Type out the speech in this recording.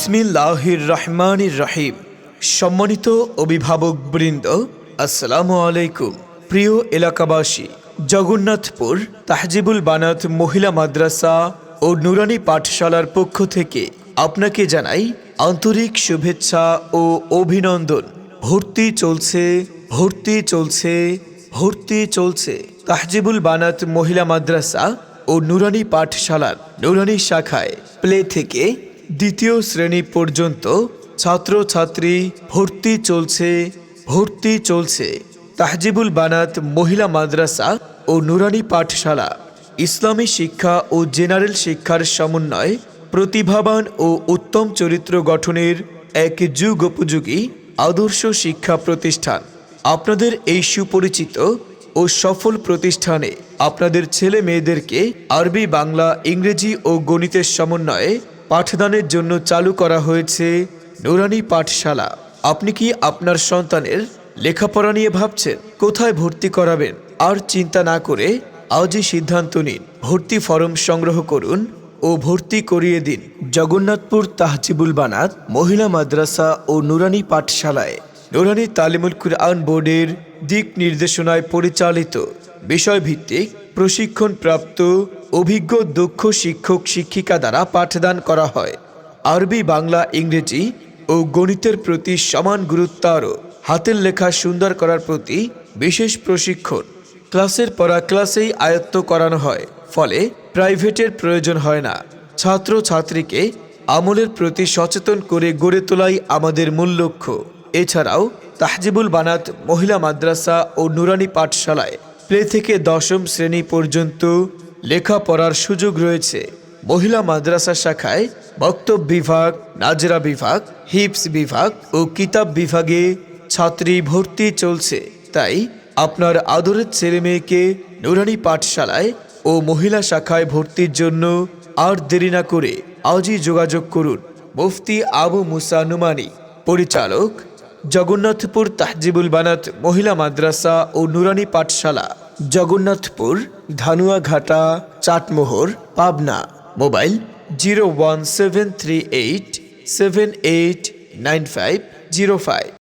বিসমিল্লাহির রহমানির রহিম সম্মানিত অভিভাবক বৃন্দ, আসসালামু আলাইকুম। প্রিয় এলাকাবাসী, জগন্নাথপুর তাহজিবুল বানাত মহিলা মাদ্রাসা ও নুরানি পাঠশালার পক্ষ থেকে আপনাকে জানাই আন্তরিক শুভেচ্ছা ও অভিনন্দন। ভর্তি চলছে ভর্তি চলছে ভর্তি চলছে তাহজিবুল বানাত মহিলা মাদ্রাসা ও নুরানি পাঠশালার নুরানি শাখায়। প্লে থেকে দ্বিতীয় শ্রেণি পর্যন্ত ছাত্রছাত্রী ভর্তি চলছে ভর্তি চলছে। তাহজিবুল বানাত মহিলা মাদ্রাসা ও নুরানি পাঠশালা। ইসলামী শিক্ষা ও জেনারেল শিক্ষার সমন্বয় প্রতিভাবান ও উত্তম চরিত্র গঠনের এক যুগ উপযোগী আদর্শ শিক্ষা প্রতিষ্ঠান। আপনাদের এই সুপরিচিত ও সফল প্রতিষ্ঠানে আপনাদের ছেলে মেয়েদেরকে আরবি, বাংলা, ইংরেজি ও গণিতের সমন্বয়ে পাঠদানের জন্য চালু করা হয়েছে নুরানি পাঠশালা। আপনি কি আপনার সন্তানের লেখাপড়া নিয়ে ভাবছেন? কোথায় ভর্তি করাবেন? আর চিন্তা না করে আজই সিদ্ধান্ত নিন। ভর্তি ফরম সংগ্রহ করুন ও ভর্তি করিয়ে দিন। জগন্নাথপুর তাহজিবুল বানাত মহিলা মাদ্রাসা ও নুরানি পাঠশালায়। নুরানি তালিমুল কুরআন বোর্ডের দিক নির্দেশনায় পরিচালিত। বিষয়ভিত্তিক প্রশিক্ষণপ্রাপ্ত অভিজ্ঞ, দক্ষ শিক্ষক, শিক্ষিকা দ্বারা পাঠদান করা হয়। আরবি, বাংলা, ইংরেজি ও গণিতের প্রতি সমান গুরুত্ব আরও হাতের লেখা সুন্দর করার প্রতি বিশেষ প্রশিক্ষণ। ক্লাসের পড়া ক্লাসেই আয়ত্ত করানো হয়, ফলে প্রাইভেটের প্রয়োজন হয় না। ছাত্র ছাত্রীকে আমলের প্রতি সচেতন করে গড়ে তোলাই আমাদের মূল লক্ষ্য। এছাড়াও তাহজিবুল বানাত মহিলা মাদ্রাসা ও নুরানি পাঠশালায় প্লে থেকে দশম শ্রেণি পর্যন্ত লেখাপড়ার সুযোগ রয়েছে। মহিলা মাদ্রাসা শাখায় বক্তব্য বিভাগ, নাজরা বিভাগ, হিপস বিভাগ ও কিতাব বিভাগে ছাত্রী ভর্তি চলছে। তাই আপনার আদরের ছেলে মেয়েকে নুরানি পাঠশালায় ও মহিলা শাখায় ভর্তির জন্য আর দেরি না করে আজই যোগাযোগ করুন। মুফতি আবু মুসা নুমানি, পরিচালক, জগন্নাথপুর তাহজিবুল বানাত মহিলা মাদ্রাসা ও নুরানি পাঠশালা, Jagannathpur Dhanuaghata, Chatmohar, Pabna. Mobile zero one seven three eight seven eight nine five zero five.